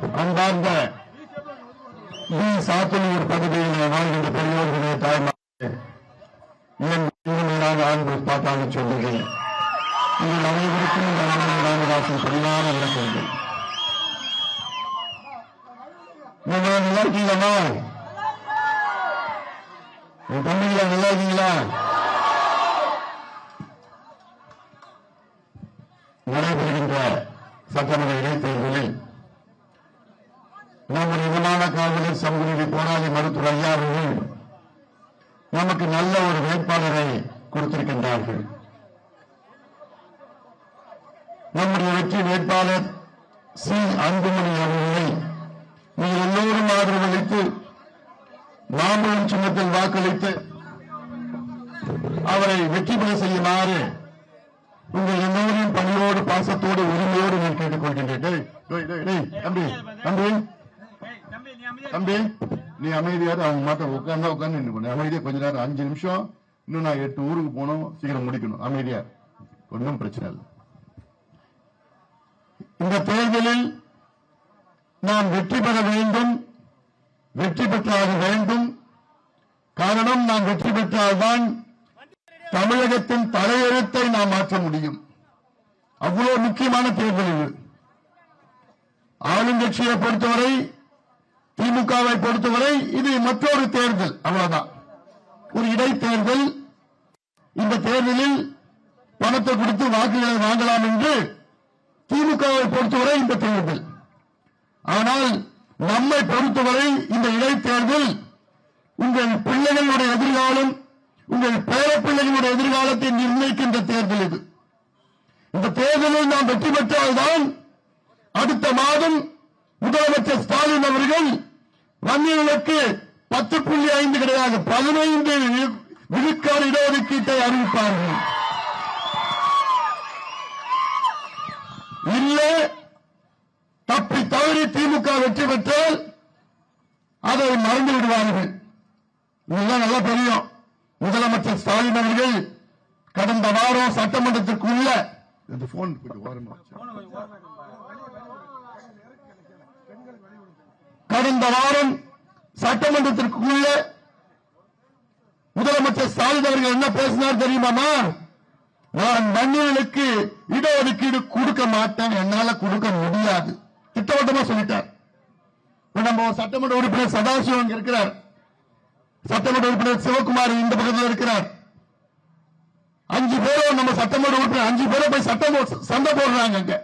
அன்பார்ந்த சாத்தனூர் பகுதியில் வாழ்கின்ற பெரியோர்களே தாய்மார்களே என் இனிமையான அன்பு பார்த்தாங்க சொல்லுகிறேன். உங்கள் அனைவருக்கும் இந்த அன்பு ராமதாசன் சொல்லாம விளக்கிறது நீங்க நல்லா இருக்கீங்களா என் தம்பிங்களா நல்லா இருக்கீங்களா? நடைபெறுகின்ற சட்டமன்ற இடைத்தேர்தலில் நம்முடைய விமான காவலர் சமூக போராளி மருத்துவர் ஐயா அவர்கள் நமக்கு நல்ல ஒரு வேட்பாளரை கொடுத்திருக்கின்றார்கள் நம்முடைய வெற்றி வேட்பாளர் சி. அன்புமணி அவர்களை நீங்கள் எல்லோரும் ஆதரவளித்து மாம்பழம் சின்னத்தில் வாக்களித்து அவரை வெற்றி பெற செய்யுமாறு உங்கள் எல்லோரையும் பணியோடு பாசத்தோடு உரிமையோடு நான் கேட்டுக்கொள்கின்றேன். டேய், டேய், தம்பி தம்பி. தம்பி நீ அமைதியாரு அவங்க மாட்ட உட்கார்ந்தா உட்கார்ந்து நின்று பண்ணு அமைதியா கொஞ்ச நேரம் அஞ்சு நிமிஷம் இன்னும் நான் எட்டு ஊருக்கு போனோம் சீக்கிரம் முடிக்கணும். அமைதியா. ஒன்றும் பிரச்சனை இல்லை. இந்த தேர்தலில் நாம் வெற்றி பெற வேண்டும் வெற்றி பெற்றாக வேண்டும். காரணம் நாம் வெற்றி பெற்றால்தான் தமிழகத்தின் தலையெழுத்தை நாம் மாற்ற முடியும். அவ்வளவு முக்கியமான தேர்தல் இது. ஆளுங்கட்சியை பொறுத்தவரை திமுகவை பொறுத்தவரை இது மற்றொரு தேர்தல். அவ்வளவுதான். ஒரு இடைத்தேர்தல். இந்த தேர்தலில் பணத்தை கொடுத்து வாக்குகளை வாங்கலாம் என்று திமுகவை பொறுத்தவரை இந்த தேர்தல். ஆனால் நம்மை பொறுத்தவரை இந்த இடைத்தேர்தல் உங்கள் பிள்ளைகளுடைய எதிர்காலம் உங்கள் பேர பிள்ளைகளுடைய எதிர்காலத்தை நிர்ணயிக்கின்ற தேர்தல் இது. இந்த தேர்தலில் நாம் வெற்றி பெற்றால்தான் அடுத்த மாதம் முதலமைச்சர் ஸ்டாலின் அவர்கள் வன்னியர்களுக்கு பத்து புள்ளி ஐந்து கிடையாது பதினைந்து விழுக்காடு இடஒதுக்கீட்டை அறிவிப்பார்கள். இல்லை. தப்பி தவறி திமுக வெற்றி பெற்றால் அதை மறந்து விடுவார்கள். இதெல்லாம் நல்லா தெரியும். முதலமைச்சர் ஸ்டாலின் அவர்கள் கடந்த வாரம் சட்டமன்றத்திற்குள்ள இந்த போன். கடந்த வாரம் சட்டமன்றத்திற்குள்ள முதலமைச்சர் ஸ்டாலின் அவர்கள் என்ன பேசினார் தெரியுமாமா? நான் மண்ணிகளுக்கு இடஒதுக்கீடு கொடுக்க மாட்டேன். என்னால கொடுக்க முடியாது. திட்டவட்டமா சொல்லிட்டார். நம்ம சட்டமன்ற உறுப்பினர் சதாசிவம் இருக்கிறார். சட்டமன்ற உறுப்பினர் சிவகுமார் இந்த பக்கத்தில் இருக்கிறார். அஞ்சு பேரும் நம்ம சட்டமன்ற உறுப்பினர் அஞ்சு பேரும் போய் சட்டம் சண்டை போடுறாங்க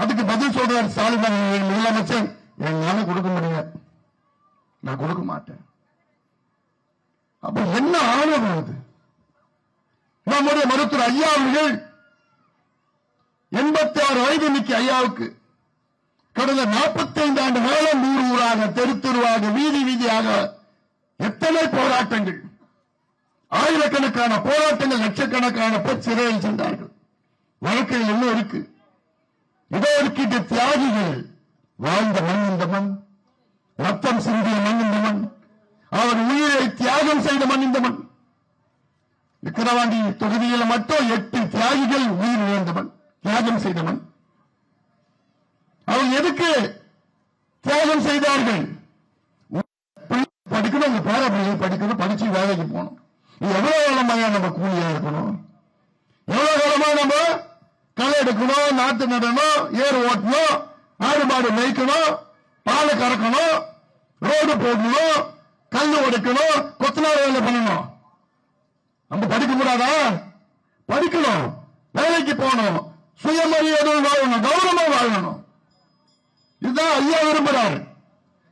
அதுக்கு பதில் சொல்றார் ஸ்டாலின் முதலமைச்சர் என்னால கொடுக்க முடியாது. நான் கொடுக்க மாட்டேன். அப்ப என்ன ஆணவம் அது? நம்முடைய மருத்துவர் ஐயா அவர்கள் எண்பத்தி ஆறு வயது இன்னைக்கு ஐயாவுக்கு கடந்த 45 ஆண்டு காலம் ஊர் ஊராக தெருத்தருவாக வீதி வீதியாக எத்தனை போராட்டங்கள்? ஆயிரக்கணக்கான போராட்டங்கள் லட்சக்கணக்கான பேர் சிறையில் சென்றார்கள். வழக்கில் என்ன இருக்கு? இதோ இருக்கின்ற தியாகிகள் வாழ்ந்த மண் இந்த மண் ரத்தம் சிந்திய மண் இந்த மண் அவர் உயிரை தியாகம் செய்த மண் இந்த மண். விக்கிரவாண்டி தொகுதியில் மட்டும் எட்டு தியாகிகள் உயிர் இழந்தவன் தியாகம் செய்தவன். அவங்க எதுக்கு தியாகம் செய்தார்கள்? படிக்கணும் உங்க பேர படிக்கணும் படிச்சு வேலைக்கு போகணும். இது எவ்வளவு காலமாக நம்ம கூலியா இருக்கணும்? எவ்வளவு காலமா நம்ம களை எடுக்கணும் நாட்டு நடணும் ஏர் ஓட்டணும் ஆடு மாடு மேய்க்கணும் பாலை கறக்கணும் ரோடு போடணும் கல் உடைக்கணும் கொத்தனார் வேலை பண்ணணும். நம்ம படிக்க கூடாதா? படிக்கணும். வேலைக்கு போகணும். சுயமரியாதையோடு வாழணும். கௌரவமா வாழணும். இதுதான் ஐயா விரும்புறாரு.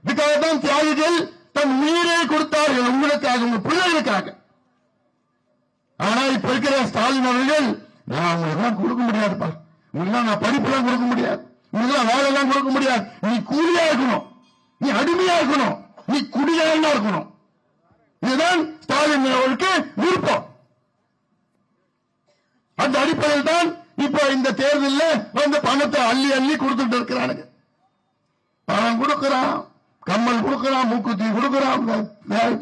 இதுக்காக தான் தியாகிகள் தன் உயிரை கொடுத்தார்கள். உங்களுக்காக உங்க பிள்ளைகளுக்காக. ஆனா இப்ப இருக்கிற ஸ்டாலின் அவர்கள் நான் உங்களுக்கு எல்லாம் கொடுக்க முடியாதுப்பா. உங்களுக்கு நான் படிப்பெல்லாம் கொடுக்க முடியாது. உங்களுக்கு வேலை எல்லாம் கொடுக்க முடியாது. நீ கூலியா இருக்கணும். நீ அடிமையா இருக்கணும். நீ குடியாளனா இருக்கணும். இதுதான் ஸ்டாலின் அவர்களுக்கு விருப்பம். அந்த அடிப்படையில் தான் இப்ப இந்த தேர்தலில் வந்து பணத்தை அள்ளி அள்ளி கொடுத்துட்டு இருக்கிறானுங்க. பணம் கொடுக்கிறான் கம்மல் கொடுக்கிறான் மூக்குத்தி கொடுக்கிறான்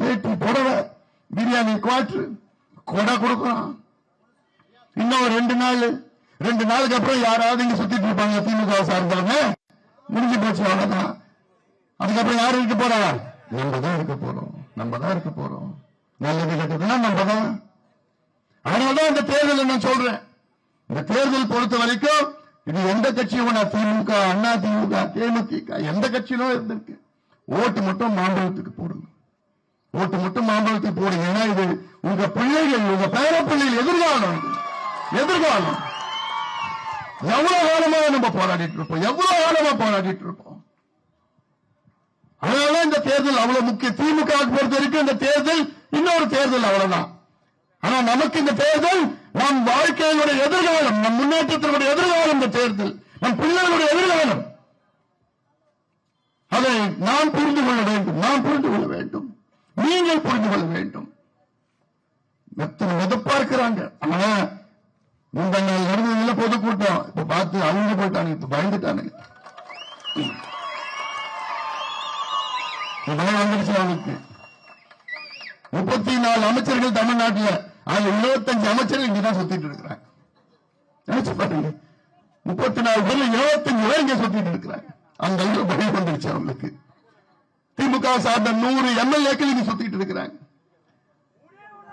பேட்டி புடவை பிரியாணி குவாட்ரு கொடை கொடுக்கறான். இன்னும் ஒரு ரெண்டு நாள் ரெண்டு நாளுக்கு அப்புறம் யாராவது இங்க சுத்திட்டு இருப்பாங்க திமுக சார்ந்தவங்க முடிஞ்சு போச்சு அவ்வளவுதான். அதுக்கப்புறம் யாரும் இருக்க போறா? நம்ம தான் இருக்க போறோம். நம்ம தான் இருக்க போறோம். நல்லது கெட்டதுன்னா நம்ம தான் அதனாலதான் இந்த தேர்தல் நான் சொல்றேன். இந்த தேர்தல் பொறுத்த வரைக்கும் இது எந்த கட்சியும் திமுக அண்ணா திமுக தேமுதிக எந்த கட்சியிலும் இருந்திருக்கு. ஓட்டு மட்டும் மாம்பழத்துக்கு போடுங்க. ஓட்டு மட்டும் மாம்பழத்துக்கு போடுங்க. ஏன்னா இது உங்க பிள்ளைகள் உங்க பேர பிள்ளைகள் எதிர்காலம். எதிர்காலம். எவ்வளவு காலமா நம்ம போராடிட்டு இருப்போம்? எவ்வளவு காலமா போராடிட்டு இருப்போம்? அதனால இந்த தேர்தல் அவ்வளவு முக்கிய திமுக பொறுத்த வரைக்கும் இந்த தேர்தல் இன்னொரு தேர்தல் அவ்வளவுதான். ஆனா நமக்கு இந்த தேர்தல் நம் வாழ்க்கையினுடைய எதிர்காலம் நம் முன்னேற்றத்தினுடைய எதிர்காலம் இந்த தேர்தல். நம் பிள்ளைகளுடைய எதிர்காலம். அதை நாம் புரிந்து கொள்ள வேண்டும். நாம் புரிந்து கொள்ள வேண்டும். நீங்கள் புரிந்து கொள்ள வேண்டும். எத்தனை மிதப்பார்க்கிறாங்க ஆனா முந்த நாள் நடந்ததுல பொதுக்கூட்டம் இப்ப பார்த்து அழிஞ்சு போயிட்டானுங்க. இப்ப பயந்துட்டானுங்க. இதெல்லாம் வந்துருச்சு அவனுக்கு முப்பத்தி நாலு அமைச்சர்கள் தமிழ்நாட்டுல அதுல இருபத்தஞ்சு அமைச்சர்கள் இங்கதான் சுத்திட்டு இருக்கிறாங்க. நினைச்சு பாருங்க. முப்பத்தி நாலு பேர்ல இருபத்தஞ்சு பேர் இங்க சுத்திட்டு இருக்கிறாங்க. அந்த அளவுக்கு பயம் வந்துருச்சு அவங்களுக்கு. திமுக சார்ந்த நூறு எம்எல்ஏக்கள் இங்க சுத்திட்டு இருக்கிறாங்க.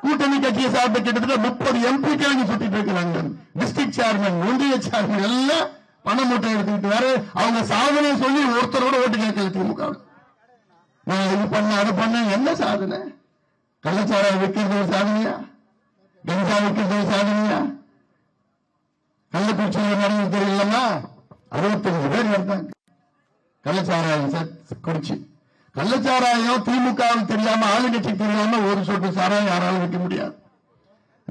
கூட்டணி கட்சியை சார்ந்த கிட்டத்தட்ட முப்பது எம்பிக்கள் இங்க சுத்திட்டு இருக்கிறாங்க. டிஸ்ட்ரிக்ட் சேர்மன் ஒன்றிய சேர்மன் எல்லாம் பணம் மூட்டை எடுத்துக்கிட்டு வேற அவங்க சாதனை சொல்லி ஒருத்தரோட ஓட்டு கேட்கல திமுக நான் இது பண்ண அதை பண்ண என்ன சாதனை? கள்ளச்சாராயம் விற்கிறது ஒரு சாதனையா? கஞ்சா விற்கிறது ஒரு சாதனையா? கள்ளக்குறிச்சியில் நடந்தது தெரியலன்னா அறுபத்தஞ்சு பேர் இருந்தாங்க. கள்ளச்சாராயம் குறிச்சி. கள்ளச்சாராயம் திமுகவுக்கு தெரியாம ஆளுங்கட்சிக்கு தெரியாம ஒரு சொட்டு சாராயம் யாராலும் விற்க முடியாது.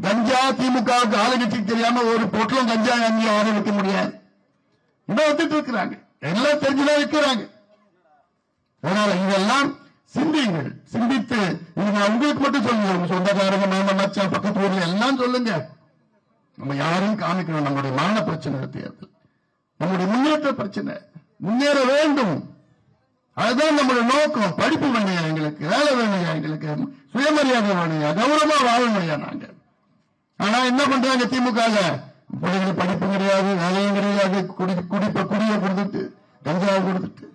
கஞ்சா திமுகவுக்கு ஆளுங்கட்சிக்கு தெரியாம ஒரு பொட்டலம் கஞ்சா அங்கே யாரும் விற்க முடியாது. இன்னும் வந்துட்டு இருக்கிறாங்க. எல்லாம் தெரிஞ்சுதான் விற்கிறாங்க. அதனால இதெல்லாம் சிந்தியுங்கள். சிந்தித்து இது நான் உங்களுக்கு மட்டும் சொல்லுங்க உங்க சொந்தக்காரங்க மாமன் மச்சான் பக்கத்து ஊர்ல எல்லாம் சொல்லுங்க. நம்ம யாரையும் காமிக்கணும். நம்முடைய மரண பிரச்சனை தேர்தல் நம்முடைய முன்னேற்ற பிரச்சனை. முன்னேற வேண்டும். அதுதான் நம்முடைய நோக்கம். படிப்பு வேணையா எங்களுக்கு? வேலை வேணையா எங்களுக்கு? சுயமரியாதை வேணையா கௌரவமா வாழணுங்க நாங்க? ஆனா என்ன பண்றாங்க திமுக பிள்ளைங்களுக்கு படிப்பு கிடையாது வேலையும் கிடையாது. குடி குடிப்ப குடிய கொடுத்துட்டு கஞ்சாவை கொடுத்துட்டு.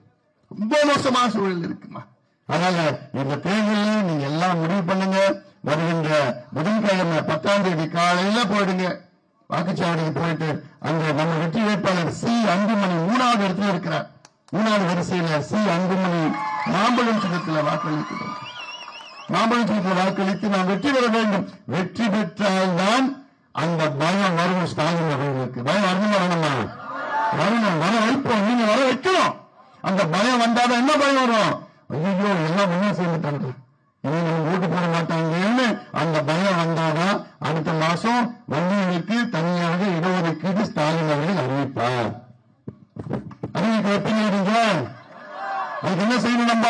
ரொம்ப மோசமான சூழல் இருக்குமா? அதனால இந்த தேர்தலில் நீங்க எல்லாம் முடிவு பண்ணுங்க. வருகின்ற புதன்கிழமை பத்தாம் தேதி காலையில போயிடுங்க. வாக்குச்சாவடிக்கு போயிட்டு அங்க நம்ம வெற்றி வேட்பாளர் சி அன்புமணி மூணாவது இடத்துல இருக்கிறார். மூணாவது வரிசையில சி அன்புமணி மாம்பழம் சின்னத்தில் வாக்களிக்கிறோம் மாம்பழம் சின்னத்தில் வாக்களித்து நாம் வெற்றி பெற வேண்டும். வெற்றி பெற்றால்தான் அந்த பயம் வரும் ஸ்டாலின் அவர்களுக்கு. பயம் வரணும் வரணுமா வரணும். வர வைப்போம் நீங்க வர வைக்கணும். அந்த பயம் வந்தாதான் என்ன பயம் வரும்? ஐயோ எல்லாம் ஒண்ணா சேர்ந்துட்டாங்க. இனி நம்ம ஓட்டு போட மாட்டாங்கன்னு அந்த பயம் வந்தாதான் அடுத்த மாசம் வங்கிகளுக்கு தனியாக இடஒதுக்கீடு ஸ்டாலின் அவர்கள் அறிவிப்பார். அறிவிக்க எப்படி நீங்க அதுக்கு என்ன செய்யணும் நம்ம?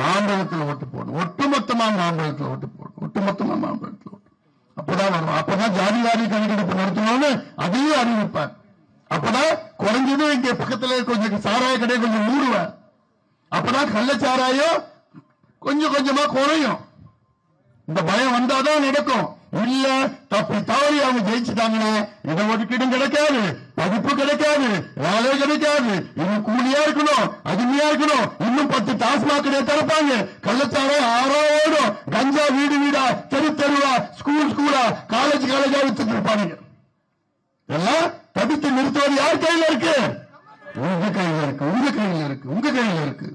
மாம்பழத்தில் ஓட்டு போடும் ஒட்டுமொத்தமா மாம்பழத்தில் ஓட்டு போடும் ஒட்டுமொத்தமா மாம்பழத்தில் ஓட்டு. அப்பதான் வரும். அப்பதான் ஜாதி வாரி கணக்கெடுப்பு நடத்தணும்னு அதையும் அறிவிப்பார். அப்பதான் குறைஞ்சது இங்க பக்கத்துல கொஞ்சம் சாராய கடையை கொஞ்சம் மூடுவேன். அப்பதான் கள்ளச்சாராயம் கொஞ்சம் கொஞ்சமா குறையும். இந்த பயம் வந்தாதான் நடக்கும். இல்ல தப்பி தவறி அவங்க ஜெயிச்சுட்டாங்கன்னா இட ஒதுக்கீடும் கிடைக்காது படிப்பு கிடைக்காது வேலை கிடைக்காது இன்னும் கூலியா இருக்கணும் அருமையா இருக்கணும் இன்னும் பத்து டாஸ்மாக் திறப்பாங்க. கள்ளச்சாரம் ஆறோ ஓடும். கஞ்சா வீடு வீடா தெரு தெருவா ஸ்கூல் ஸ்கூலா காலேஜ் காலேஜா வித்துட்டு இருப்பாங்க எல்லாம் தடுத்து நிறுத்துவது யார் கையில இருக்கு? உங்க கையில இருக்கு உங்க கையில இருக்கு உங்க கையில இருக்கு.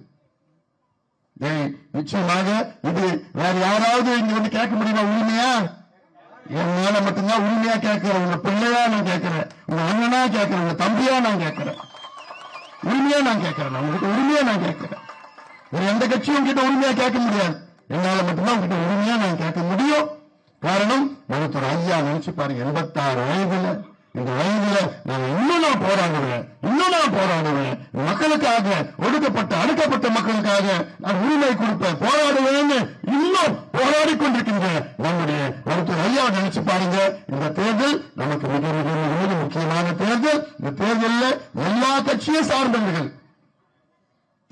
ஏய், நிச்சயமாக இது வேற யாராவது இங்க வந்து கேட்க முடியுமா? உரிமையா? என்னால மட்டும்தான் உரிமையா கேட்கிறேன் உங்க பிள்ளையா நான் கேட்கிறேன் உங்க அண்ணனா கேட்கிறேன் உங்க தம்பியா நான் கேட்கிறேன் உரிமையா நான் கேட்கிறேன் நான் உங்ககிட்ட உரிமையா நான் கேட்கிறேன். வேற எந்த கட்சியும் கிட்ட உரிமையா கேட்க முடியாது. என்னால மட்டும்தான் உங்ககிட்ட உரிமையா நான் கேட்க முடியும். காரணம் ஒருத்தர் ஐயா நினைச்சு பாருங்க எண்பத்தாறு வயதுல இந்த வயதுல நான் இன்னும் நான் போராடுவேன் இன்னும் நான் போராடுவேன் மக்களுக்காக ஒடுக்கப்பட்ட அடுக்கப்பட்ட மக்களுக்காக நான் உரிமை கொடுப்பேன் போராடுவேன் இன்னும் போராடி கொண்டிருக்கின்ற நம்முடைய ஒருத்தர் ஐயா நினைச்சு பாருங்க. இந்த தேர்தல் நமக்கு மிக மிக மிக முக்கியமான தேர்தல். இந்த தேர்தலில் எல்லா கட்சியும் சார்ந்தவர்கள்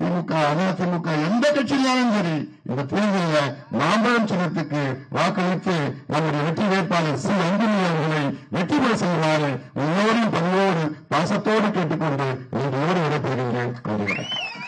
திமுக திமுக அதிமுக எந்த கட்சியிலும் சரி இந்த தேர்தலில் மாம்பழம் சின்னத்துக்கு வாக்களித்து நம்முடைய வெற்றி வேட்பாளர் சி. அன்புமணி அவர்களை வெற்றி பெற செய்வாறு எல்லோரும் பணியோடு பாசத்தோடு கேட்டுக்கொண்டு உங்களோடு விடைபெறுகின்றேன். நன்றி வணக்கம்.